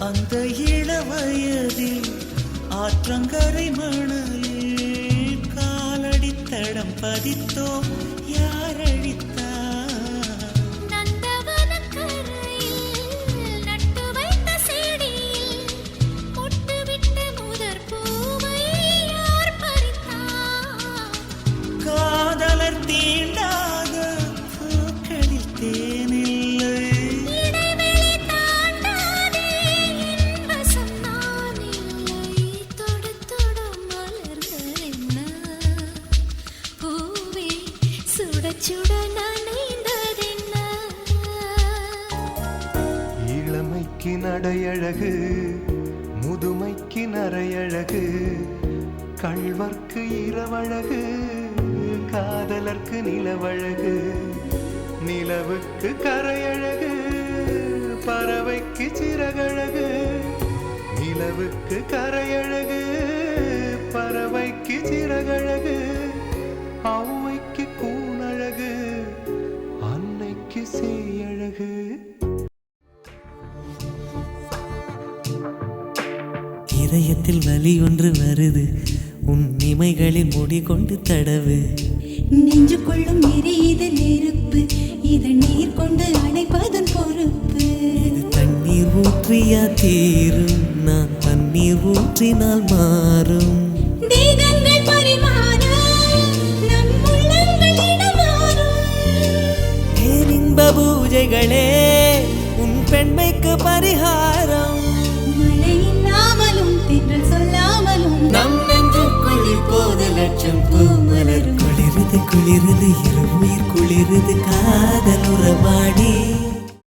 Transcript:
அந்த இளவயதில் ஆற்றங்கரை மணலில் காலடித்தடம் பதித்தோம் யார் இளமைக்கு நடையழகு முதுமைக்கு நரையழகு கள்வர்க்கு இரவழகு காதலர்க்கு நிலவழகு நிலவுக்கு கரையழகு பறவைக்கு சிறகழகு நிலவுக்கு கரையழகு பறவைக்கு சிறகழகு ஔவைக்கு இதயத்தில் வலி ஒன்று வருது. உன் இமைகளில் முடி கொண்டு தடவு. நெஞ்சுக்குள்ளும் எரியுது நெருப்பு. இது நீர் கொண்டு அணைப்பதன் பொறுப்பு. இது தண்ணீர் ஊற்றியா தீரும். நான் தண்ணீர் ஊற்றினால் மாறும். பூஜைகளே உன் பெண்மைக்கு பரிகாரம் குளிருது குளிருது குளிருது காதல் உறவாடி.